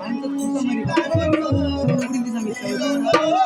안쪽 조금만 있다. 우리 기사 밑에.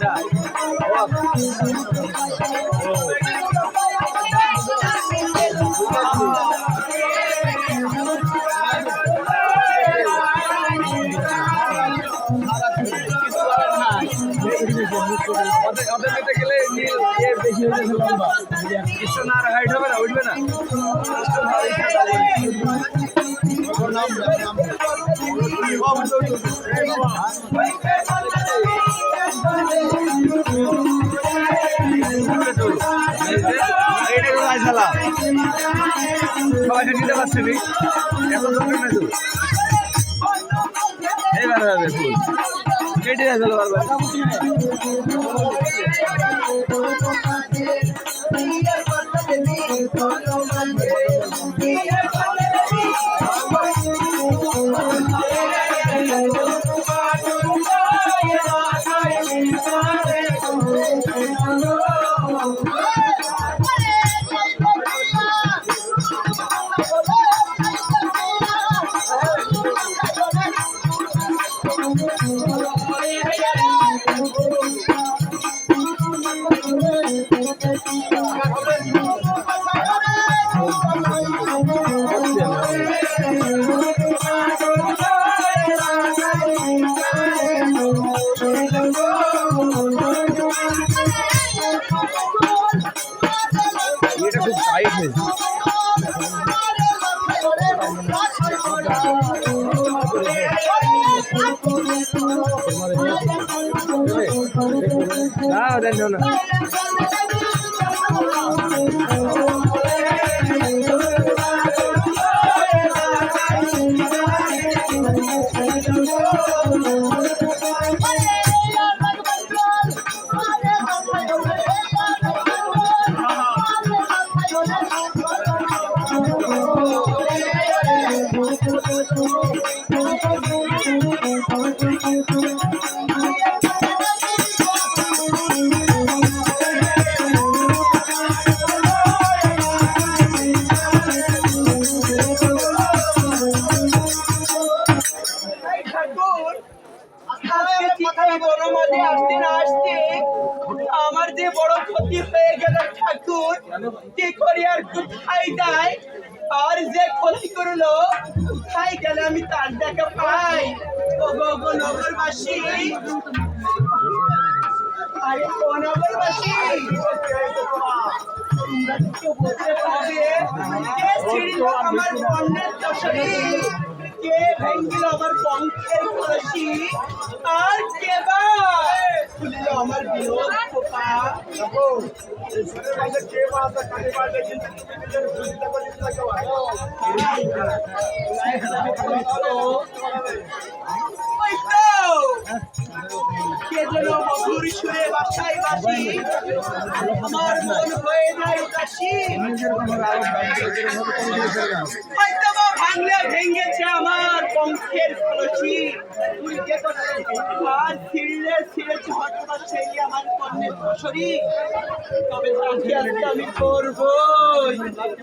না পয়সা দিতে পারছি এত দরকার নাই তো। এইবার হবে ফুল কেটে আসলে বারবার। Thank you. আমার যে বড় ক্ষতি হয়ে গেল ঠাকুর, কি করি আর কোথায় যায় আর যে ক্ষতি করল, কোথায় গেলে আমি তার দেখা পাই? ও গো নগরবাসী। আরে আমার পণ্যের দশরী কে ভেঙ্গিল আমার পঙ্খের কলসি আর কে বা খুলিল আমার বিরোধ খোপা ওই তো আমার মন হয়ে নাই উদাসী হয়তো ভাঙলে ভেঙেছে আমার পঙ্খের কলসি। আর ছিঁড়লে ছিঁড়েছে হয়তো সেই আমার কন্যের ফসরি তবে তাকে আমি করব আমি তাকে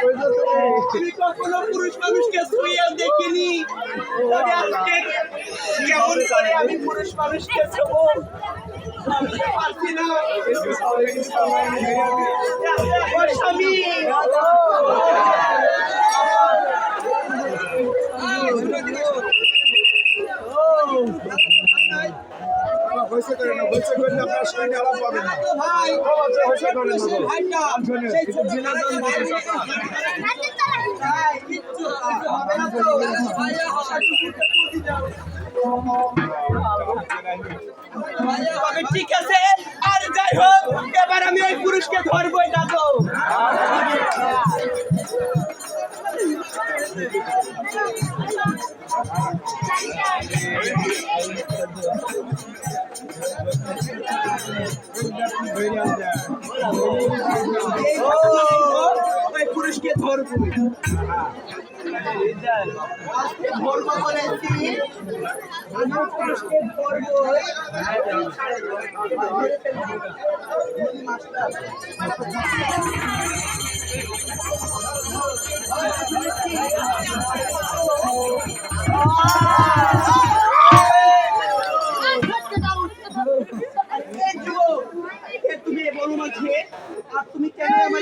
আমি কখনো পুরুষ মানুষকে ছুঁয়ে দেখিনি তবে আজকে কেমন করে আমি পুরুষ মানুষকে তো পারছি না আমার স্বামী হয়েছে করে না হয়েছে করে না আপনার সঙ্গে আলাপ পাবেন না ভাই হয়েছে করে না ভাইটা সেই ছোট বিনোদন ভাই কিচ্ছু হবে না তো তবে ঠিক আছে আর যাই হোক এবার আমি ওই পুরুষকে ধরবই ওই পুরুষকে ধরবো আজকে ধরবো বলেছি আমি পুরুষকে ধরবো এই যুবক, এ তুমি বড় মাঝে আর তুমি কেন আমার?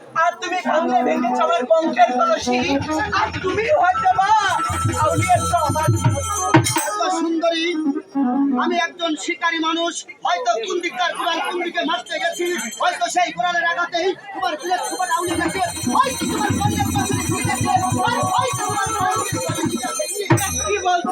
আর তুমি পঙ্কের কলসি। আর তুমি হয়তো বা সুন্দরী। আমি একজন শিকারী মানুষ। হয়তো কোন দিককার কোরআন কোন দিকে মারতে গেছি। হয়তো সেই কোরআনের আঘাতেই তোমার বিলের সুপার আউলে গেছে। হয়তো তোমার আর হয়তো তোমার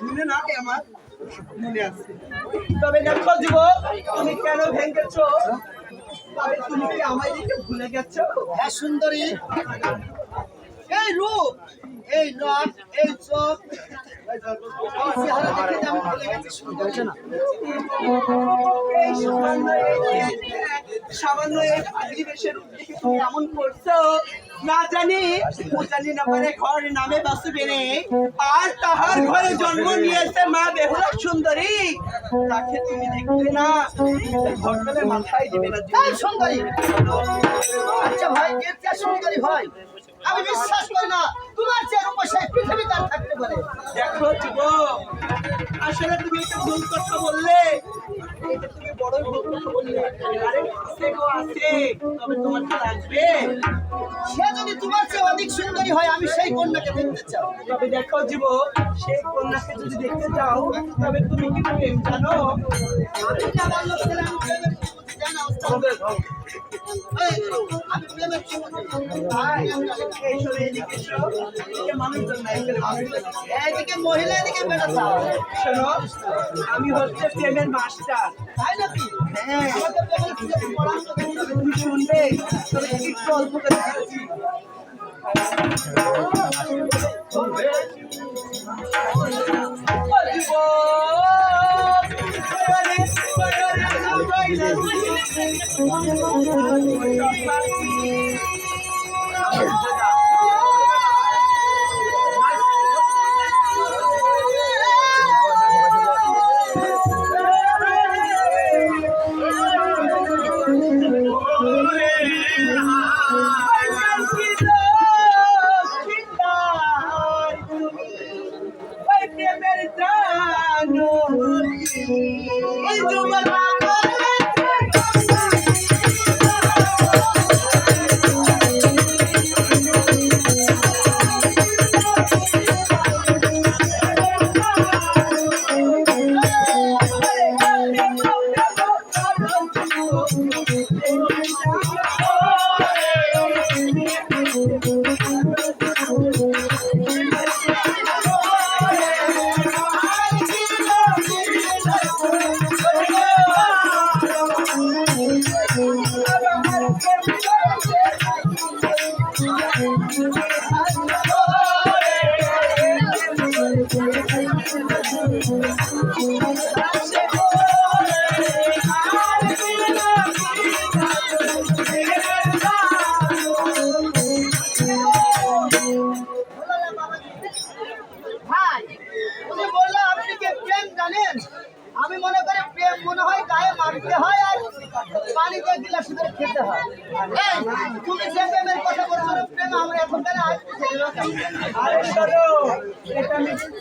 মনে না আমার মনে আছে। তবে দেখো যুবক তুমি কেন ভেঙেছো? তবে তুমি কি আমায় দিকে ভুলে গেছো? হ্যাঁ সুন্দরী। এই রূপ! এই নখ, এই সামান্য না জানি জানি ঘর নামে আর তাহার ঘরে জন্ম নিয়েছে মা বেহুলা সুন্দরী। তাকে তুমি দেখবে না। মাথায় দিবে না। সুন্দরী। আচ্ছা ভাই চেয়ে সুন্দরী হয় আমি বিশ্বাস করি না তোমার চেয়ে রূপসাই পৃথিবীতে আর থাকতে পারে। দেখো যুবক আসলে তুমি একটা ভুল কথা বললে। তুমি বড় ভুল কথা বললে। আরে আছে গো আছে তবে তোমার কি লাগবে সে যদি তোমার চেয়ে অধিক সুন্দরী হয় আমি সেই কন্যাকে দেখতে চাই। তবে দেখো সেই কন্যাকে যদি দেখতে চাও তবে তুমি কি প্রেম জানো? আমি যা আমি হচ্ছে প্রেমের মাস্টার তাই নাকি হ্যাঁ আমাকে প্রেমের কি জানি পড়ানো তো তুমি তুমি শুনবে তবে একটু অল্প করে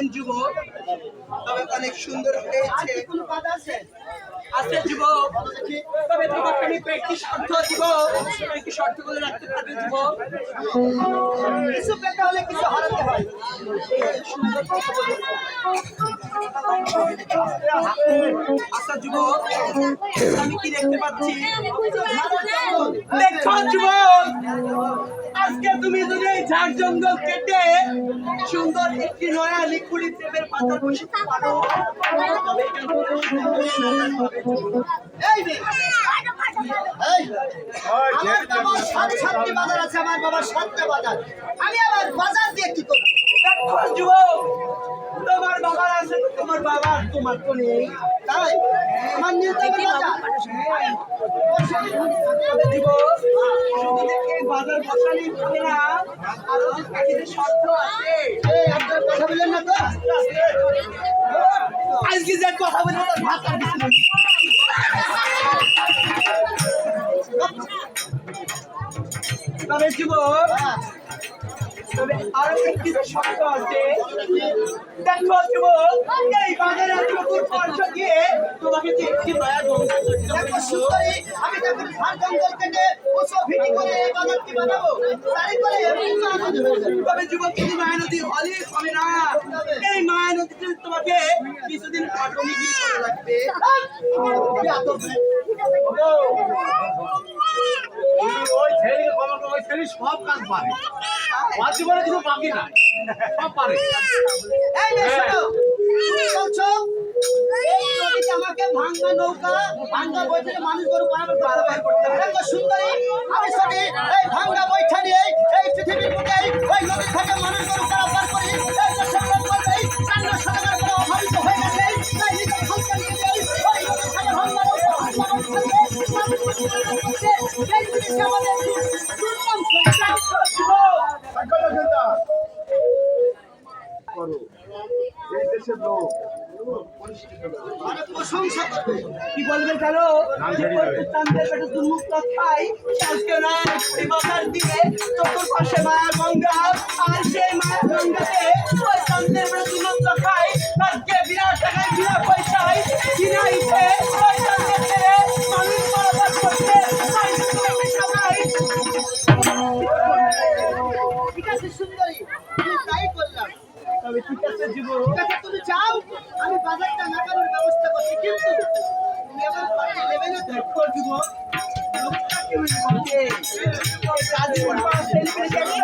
এই যুবক, তবে অনেক সুন্দর হয়েছে। আছে? যুবক, তবে তোমাকে আমি কয়েকটি শর্ত দিব। কয়েকটি শর্ত বলে রাখতে পারবে যুবক। কিছু পেতে হলে কিছু হারাতে হয়। আচ্ছা আজকে তুমি যদি এই ঝাড় জঙ্গল কেটে সুন্দর একটি নয়া লিকুড়ি প্রেমের পাতা পারো। আমার বাবার বাজার আছে, আমার বাবার সাতটা বাজার। আমি আবার বাজার দিয়ে কি করব? তোমার বাবার আছে তোমার বাবার তোমার তো তবে যুবক শুধু যে এই বাজার বসালেই হবে না আরও যে শর্ত আছে। আপনার কথা বললেন না তো। আজকে যে কথা বলে তোর ভাত হ্যাঁ, তবে আরও একটি শব্দ আছে। দেখো যুবক এই বাজারে চকুর স্পর্শ দিয়ে তোমাকে যে একটি মায়া দেখো সুন্দরী আমি যখন ধান জঙ্গল থেকে উঁচু ভিটি করে এই বাজারটি বানাবো। তাই করে তবে যুবক কিন্তু মায়া নদী হলেই হবে না এই মায়া নদীতে তোমাকে কিছুদিন কাটনি গিয়ে করা লাগবে। ওই ছেলে কমাকে ওই ছেলে সব কাজ পারে আমার জীবনে কিছু বাকি নাই। সব পারে। এই শোনো বলছো আমাকে ভাঙ্গা নৌকা ভাঙ্গা বইটা মানুষ গরু করতে হবে দেখো সুন্দরী আমি সবই এই ভাঙ্গা বইটা নিয়ে এই পৃথিবীর বুকে ওই নদী থেকে মানুষ গরু করি করো এই দেশের লোক প্রশংসা করবে খাই আজকে বাজার দিয়ে চতুর্পাশে মায়া গঙ্গা আর সেই মায়া গঙ্গাতে ওই পেটে দুর্মুক্ত খাই বিনা টাকায় বিনা ঠিক আছে জীবন ঠিক আছে তুমি চাও আমি বাজারটা নাকানোর ব্যবস্থা করছি কিন্তু তুমি আমার না। লোকটা কেউ বলছে গাজীপুর পাড়া সুন্দরী।